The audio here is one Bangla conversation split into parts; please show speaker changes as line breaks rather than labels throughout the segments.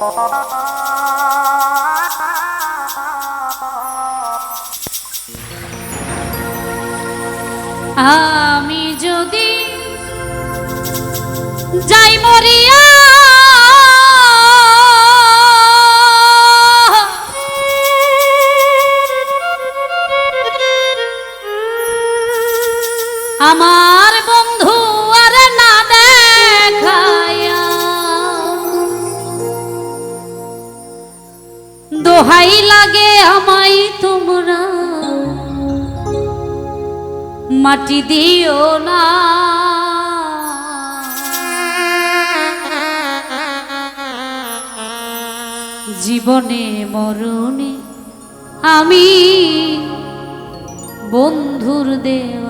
আমি যদি যাই মরিয়া দোহাই লাগে আমায় তোমরা। মাটি দিও না। জীবনে মরণে আমি বন্ধুর দেওয়ানা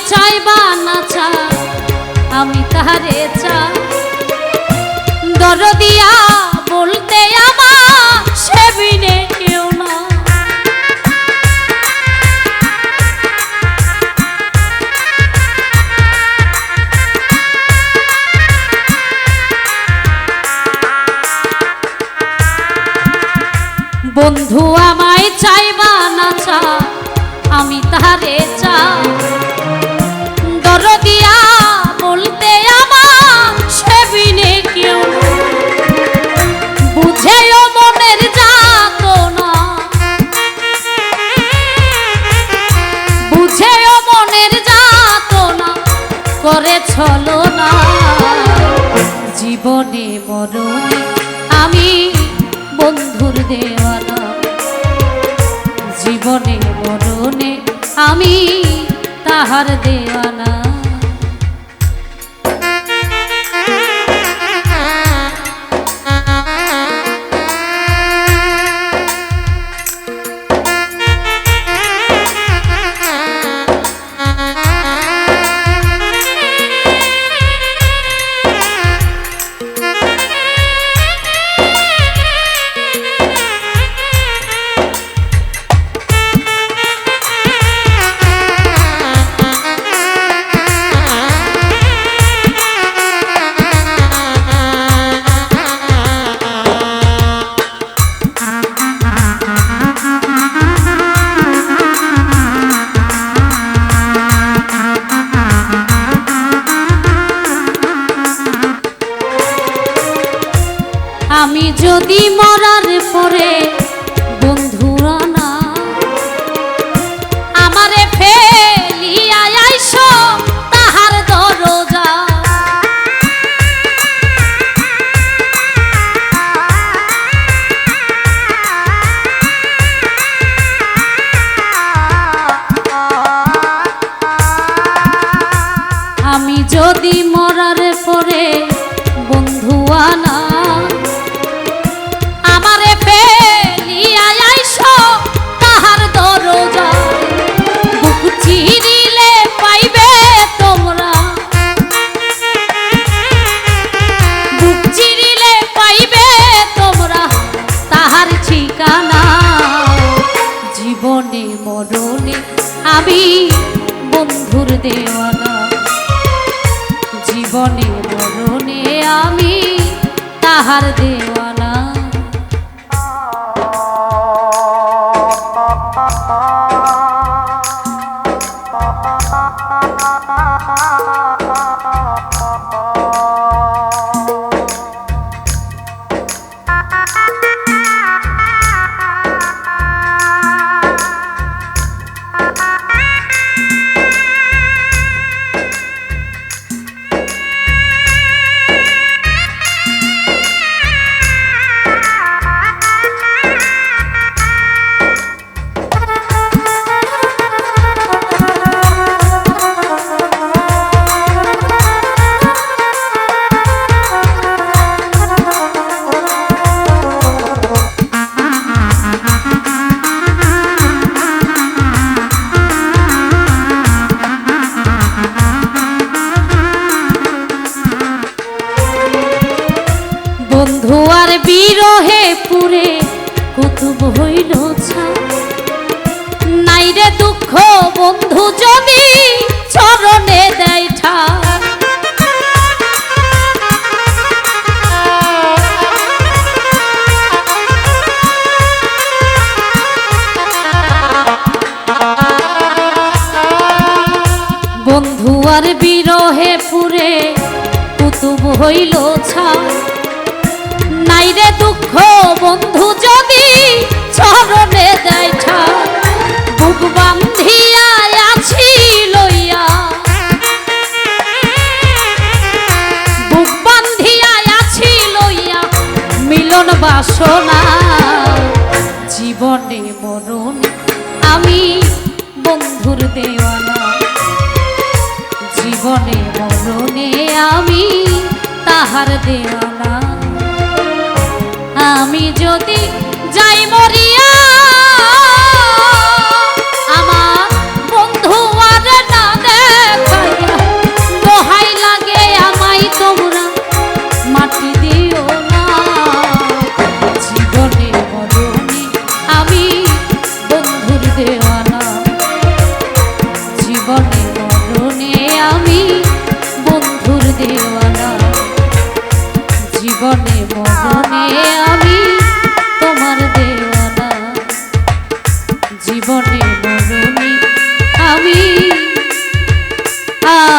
আমায় চাইবা না চা আমি তাহারে চা দরদিয়া বলতে আমার সেবিনে কেউ না বন্ধু আমায় চাইবা না চা আমি তাহারে বুঝেও মনের বুঝেও মনের করে ছলো না আমি বন্ধুর দেওয়ানা। জীবনে মরণে আমি তাহার দেওয়ানা। যদি মরার পরে বন্ধুরা না আমারে ফেলিয়া আইস তাহার দরজা। আমি যদি মরার পরে বন্ধুর দেওয়ানা। জীবনে মরণে আমি তাহার দেওয়ানা। বিরহে পুরে কুতুব হইল নাই রে দুঃখ বন্ধু যদি চরণে দেয় ঠাই। বন্ধু আর বিরহে পুরে কুতুব হইল ছা রে বন্ধু, যদি চরণে দেয় ঠাই বুক বান্ধিয়া আছি লইয়া। বুক বান্ধিয়া আছি লইয়া, মিলন বাসনা। জীবনে মরণ আমি বন্ধুর দেওয়ানা। জীবনে মরণে আমি তাহার দেওয়ানা। আমি যদি যাই মরিয়া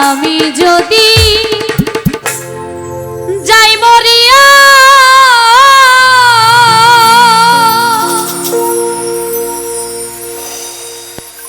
আমি যদি